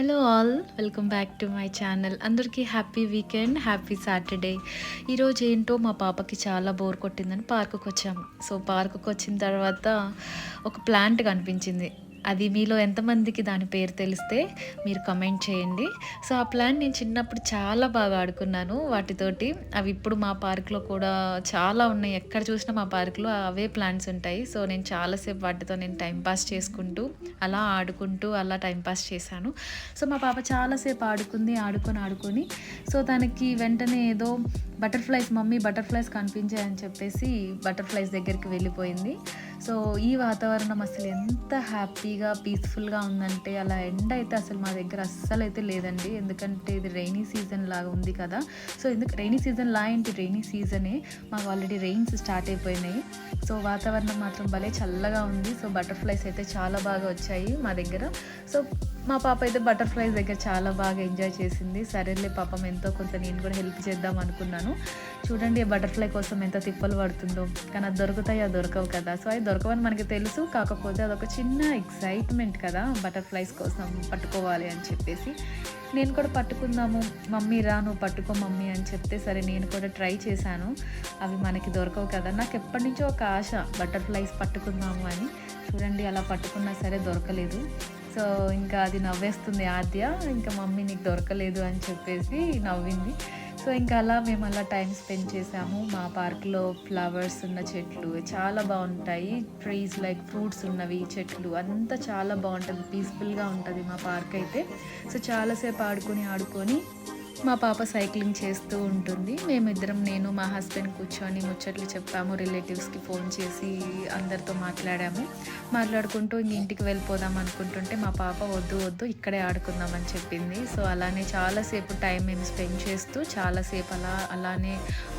Hello all welcome back to my channel అందరికీ happy weekend happy Saturday ఈరోజు ఏంటో మా పాపకి చాలా బోర్ కొట్టిందని పార్కుకి వచ్చాము. సో పార్కుకి వచ్చిన తర్వాత ఒక ప్లాంట్ కనిపించింది. అది మీలో ఎంతమందికి దాని పేరు తెలిస్తే మీరు కమెంట్ చేయండి. సో ఆ ప్లాంట్ నేను చిన్నప్పుడు చాలా బాగా ఆడుకున్నాను వాటితోటి. అవి ఇప్పుడు మా పార్క్లో కూడా చాలా ఉన్నాయి. ఎక్కడ చూసినా మా పార్క్లో అవే ప్లాంట్స్ ఉంటాయి. సో నేను చాలాసేపు వాటితో నేను టైంపాస్ చేసుకుంటూ అలా ఆడుకుంటూ అలా టైంపాస్ చేశాను. సో మా పాప చాలాసేపు ఆడుకుంది ఆడుకొని ఆడుకొని. సో తనకి వెంటనే ఏదో బటర్ఫ్లైస్ మమ్మీ బటర్ఫ్లైస్ కనిపించాయని చెప్పేసి బటర్ఫ్లైస్ దగ్గరికి వెళ్ళిపోయింది. సో ఈ వాతావరణం అసలు ఎంత హ్యాపీగా పీస్ఫుల్గా ఉందంటే అలా ఎండ అయితే అసలు మా దగ్గర అస్సలు అయితే లేదండి. ఎందుకంటే ఇది రైనీ సీజన్ లాగా ఉంది కదా. సో ఎందుకు రైనీ సీజన్ లా ఏంటి? రైనీ సీజనే మాకు ఆల్రెడీ రెయిన్స్ స్టార్ట్ అయిపోయినాయి. సో వాతావరణం మాత్రం భలే చల్లగా ఉంది. సో బటర్ఫ్లైస్ అయితే చాలా బాగా వచ్చాయి మా దగ్గర. సో మా పాప అయితే బటర్ఫ్లైస్ దగ్గర చాలా బాగా ఎంజాయ్ చేసింది. సరేలే పాపం ఎంతో కొంత నేను కూడా హెల్ప్ చేద్దాం అనుకున్నాను. చూడండి బటర్ఫ్లై కోసం ఎంత తిప్పలు పడుతుందో. కానీ అది దొరుకుతాయి? అది దొరకవు కదా. సో అది దొరకవని మనకి తెలుసు. కాకపోతే అదొక చిన్న ఎక్సైట్మెంట్ కదా. బటర్ఫ్లైస్ కోసం పట్టుకోవాలి అని చెప్పేసి. నేను కూడా పట్టుకుందాము మమ్మీ రా నువ్వు పట్టుకో మమ్మీ అని చెప్తే సరే నేను కూడా ట్రై చేశాను. అవి మనకి దొరకవు కదా. నాకు ఎప్పటి నుంచో ఒక ఆశ బటర్ఫ్లైస్ పట్టుకుందాము అని. చూడండి అలా పట్టుకున్నా సరే దొరకలేదు. సో ఇంకా అది నవ్వేస్తుంది ఆద్య. ఇంకా మమ్మీ నీకు దొరకలేదు అని చెప్పేసి నవ్వింది. సో ఇంకా అలా మేము అలా టైం స్పెండ్ చేసాము. మా పార్క్లో ఫ్లవర్స్ ఉన్న చెట్లు చాలా బాగుంటాయి. ట్రీస్ లైక్ ఫ్రూట్స్ ఉన్నవి చెట్లు అంతా చాలా బాగుంటుంది. పీస్ఫుల్గా ఉంటుంది మా పార్క్ అయితే. సో చాలాసేపు ఆడుకొని ఆడుకొని మా పాప సైక్లింగ్ చేస్తూ ఉంటుంది. మేమిద్దరం నేను మా హస్బెండ్ కూర్చొని ముచ్చట్లు చెప్పాము రిలేటివ్స్కి ఫోన్ చేసి అందరితో మాట్లాడాము. మాట్లాడుకుంటూ ఇంక ఇంటికి వెళ్ళిపోదాం అనుకుంటుంటే మా పాప వద్దు వద్దు ఇక్కడే ఆడుకుందాం అని చెప్పింది. సో అలానే చాలాసేపు టైం మేము స్పెండ్ చేస్తూ చాలాసేపు అలా అలానే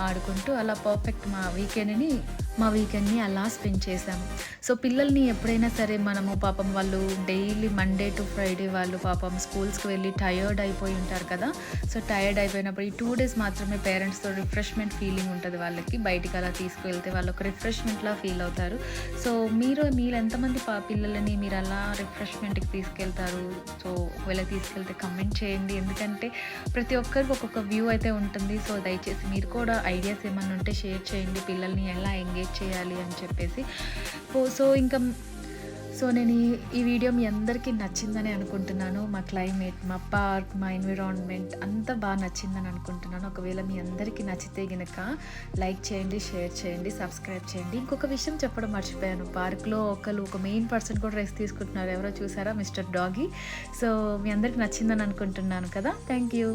ఆడుకుంటూ అలా పర్ఫెక్ట్ మా వీకెండ్ని మా వీకెండ్ని అలా స్పెండ్ చేసాము సో పిల్లల్ని ఎప్పుడైనా సరే మనము పాపం వాళ్ళు డైలీ మండే టు ఫ్రైడే వాళ్ళు పాపం స్కూల్స్కి వెళ్ళి టయర్డ్ అయిపోయి ఉంటారు కదా. సో టైర్డ్ అయిపోయినప్పుడు ఈ టూ డేస్ మాత్రమే పేరెంట్స్తో రిఫ్రెష్మెంట్ ఫీలింగ్ ఉంటుంది వాళ్ళకి. బయటికి అలా తీసుకువెళ్తే వాళ్ళు ఒక రిఫ్రెష్మెంట్లా ఫీల్ అవుతారు. సో మీరు మీరు ఎంతమంది పా పిల్లలని మీరు అలా రిఫ్రెష్మెంట్కి తీసుకెళ్తారు? సో ఒకవేళ తీసుకెళ్తే కమెంట్ చేయండి. ఎందుకంటే ప్రతి ఒక్కరికి ఒక్కొక్క వ్యూ అయితే ఉంటుంది. సో దయచేసి మీరు కూడా ఐడియాస్ ఏమైనా ఉంటే షేర్ చేయండి. పిల్లల్ని ఎలా ఎంగేజ్ చేయాలి అని చెప్పేసి. సో ఇంకా సో నేను ఈ వీడియో మీ అందరికీ నచ్చిందని అనుకుంటున్నాను. మా క్లైమేట్ మా పార్క్ మా ఎన్విరాన్మెంట్ అంతా బాగా నచ్చిందని అనుకుంటున్నాను. ఒకవేళ మీ అందరికీ నచ్చితే గనక లైక్ చేయండి షేర్ చేయండి సబ్స్క్రైబ్ చేయండి. ఇంకొక విషయం చెప్పడం మర్చిపోయాను. పార్క్లో ఒకరు ఒక మెయిన్ పర్సన్ కూడా రెస్ట్ తీసుకుంటున్నారు. ఎవరో చూసారా? Mister doggy. సో మీ అందరికి నచ్చిందని అనుకుంటున్నాను కదా. Thank you